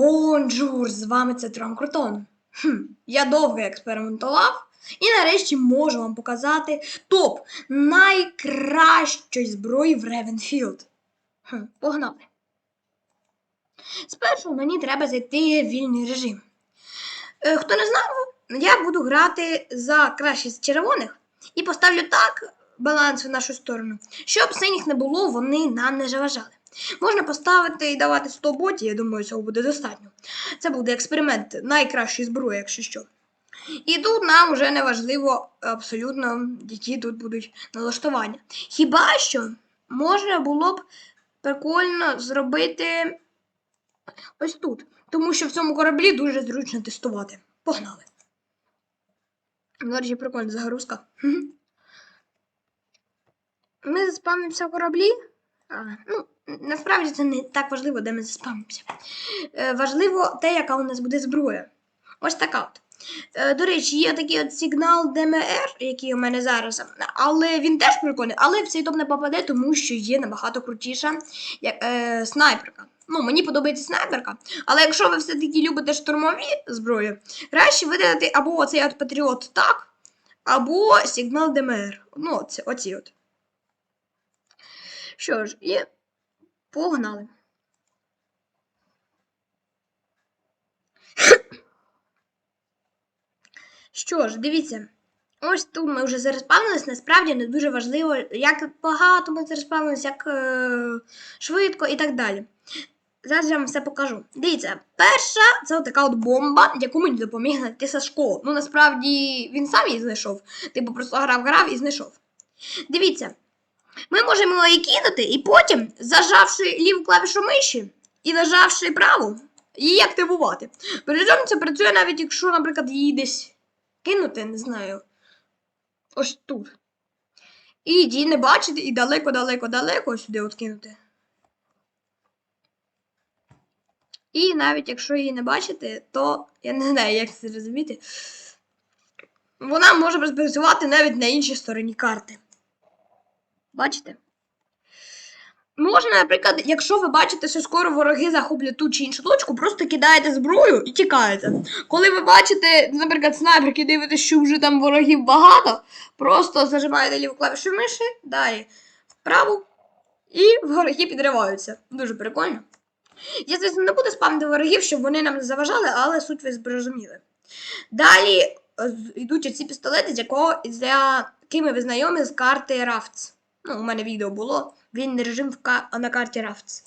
Бонжур! З вами це Трон Крутон. Хм, я довго експериментував і нарешті можу вам показати топ найкращої зброї в Ревенфілд. Хм, погнали. Спершу мені треба зайти в вільний режим. Е, хто не знав, я буду грати за кращих з червоних і поставлю так баланс в нашу сторону, щоб синіх не було, вони нам не заважали. Можна поставити і давати 100 ботів, я думаю, цього буде достатньо. Це буде експеримент найкращої зброї, якщо що. І тут нам вже не важливо абсолютно, які тут будуть налаштування. Хіба що можна було б прикольно зробити ось тут. Тому що в цьому кораблі дуже зручно тестувати. Погнали. До речі, прикольна загрузка. Ми заспавнимося в кораблі. А, ну, насправді це не так важливо, де ми заспавнимося. Е, важливо те, яка у нас буде зброя. Ось така от. Е, до речі, є такий от сигнал ДМР, який у мене зараз, але він теж прикольний, але в цей топ не попаде, тому що є набагато крутіша як, е, снайперка. Ну, мені подобається снайперка, але якщо ви все-таки любите штурмові зброї, краще видати або оцей от Патріот так, або сигнал ДМР. Ну, оці, оці от. Що ж, і погнали. Що ж, дивіться, ось тут ми вже зареспавнились, насправді не дуже важливо, як багато ми зареспавнились, як е, швидко і так далі. Зараз я вам все покажу. Дивіться, перша це така от бомба, яку мені допоміг знайти Сашко. Ну, насправді, він сам її знайшов. Типу просто грав, грав і знайшов. Дивіться, ми можемо її кинути, і потім, зажавши ліву клавішу миші і нажавши праву, її активувати. Причому це працює навіть якщо, наприклад, її десь кинути, не знаю. Ось тут. І її не бачити, і далеко-далеко-далеко сюди от кинути. І навіть якщо її не бачити, то я не знаю, як це зрозуміти. Вона може працювати навіть на іншій стороні карти. Бачите? Можна, наприклад, якщо ви бачите, що скоро вороги захоплять ту чи іншу точку, просто кидаєте зброю і тікаєте. Коли ви бачите, наприклад, снайперки дивитесь, що вже там ворогів багато, просто зажимаєте ліву клавішу миші, далі вправу, і вороги підриваються. Дуже прикольно. Я, звісно, не буду спамити ворогів, щоб вони нам не заважали, але суть ви зрозуміли. Далі е, йдуть оці пістолети, з якого з якими ви знайомі з карти Rafts. Ну, у мене відео було. Він режим в на карті Rafts.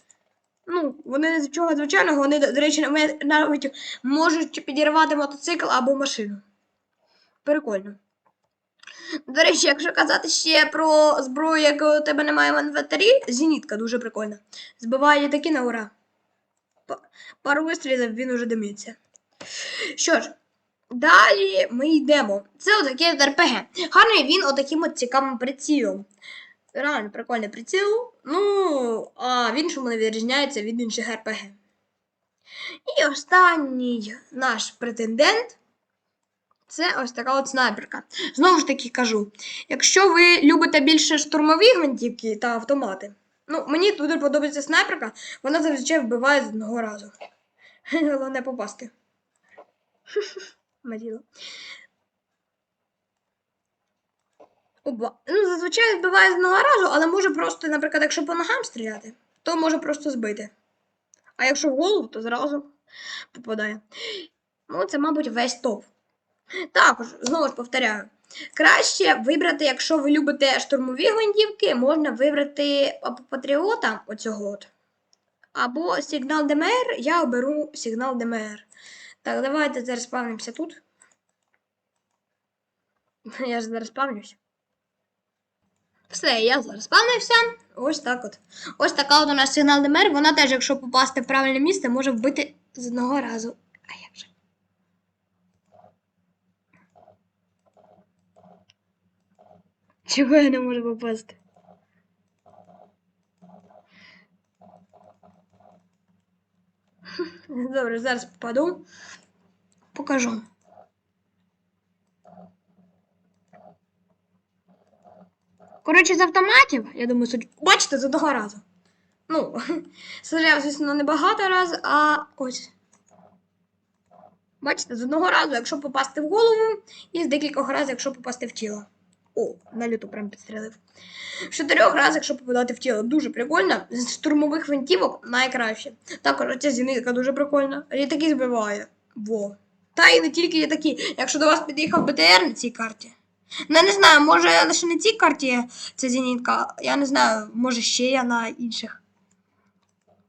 Ну, вони нічого звичайного, вони, до речі, навіть- можуть підірвати мотоцикл або машину. Прикольно. До речі, якщо казати ще про зброю, яку у тебе немає в інвентарі, зенітка дуже прикольна. Збиває такі на ура. Пару вистрілів він уже димиться. Що ж, далі ми йдемо. Це отакий от РПГ. Гарний він отаким от цікавим прицілом. Реально прикольний приціл. Ну, а в іншому не відрізняється від інших РПГ. І останній наш претендент. Це ось така от снайперка. Знову ж таки кажу: якщо ви любите більше штурмові гвинтівки та автомати, ну, мені дуже подобається снайперка, вона зазвичай вбиває з одного разу. Головне попасти. Маріло. Оба. Ну, зазвичай вбиває з разу, але може просто, наприклад, якщо по ногам стріляти, то може просто збити. А якщо в голову, то зразу попадає. Ну, це, мабуть, весь топ. Також, знову ж повторяю, краще вибрати, якщо ви любите штурмові гвинтівки, можна вибрати патріота оцього от. Або сигнал ДМР, я оберу сигнал ДМР. Так, давайте зараз спавнимося тут. Я ж зараз спавнюсь. Все, я зараз спавнився. Ось так от. Ось така от у нас сигнал ДМР. Вона теж, якщо попасти в правильне місце, може вбити з одного разу. А як же? Чого я не можу попасти? Добре, зараз попаду. Покажу. Коротше, з автоматів, я думаю, суть... бачите, з одного разу. Ну, стріляв, звісно, не багато раз, а ось. Бачите, з одного разу, якщо попасти в голову, і з декількох разів, якщо попасти в тіло. О, на люту прям підстрелив. З чотирьох разів, якщо попадати в тіло, дуже прикольно. З штурмових винтівок найкраще. Також ця зінитка дуже прикольна. Літаки збиває. Во. Та і не тільки літаки. Якщо до вас під'їхав БТР на цій карті. Ну, я не знаю, може лише на цій карті ця зенітка. Я не знаю, може ще є на інших.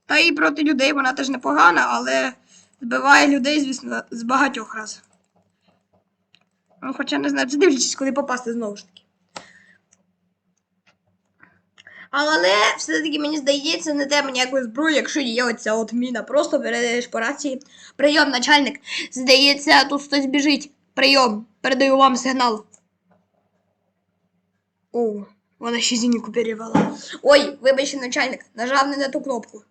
Та і проти людей вона теж непогана, але збиває людей, звісно, з багатьох разів. Ну, хоча не знаю, це дивлячись, куди попасти знову ж таки. Але все-таки мені здається, не треба ніякої зброї, якщо є оця от міна. Просто передаєш по рації. Прийом, начальник. Здається, тут хтось біжить. Прийом. Передаю вам сигнал. О, вона ще зініку перевела. Ой, вибачте, начальник, нажав не на ту кнопку.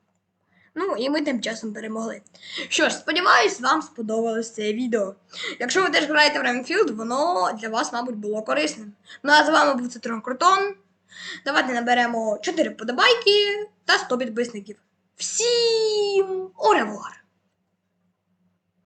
Ну, і ми тим часом перемогли. Що ж, сподіваюсь, вам сподобалось це відео. Якщо ви теж граєте в Ремфілд, воно для вас, мабуть, було корисним. Ну а з вами був Цитрон Крутон. Давайте наберемо 4 подобайки та 100 підписників. Всім оревуар!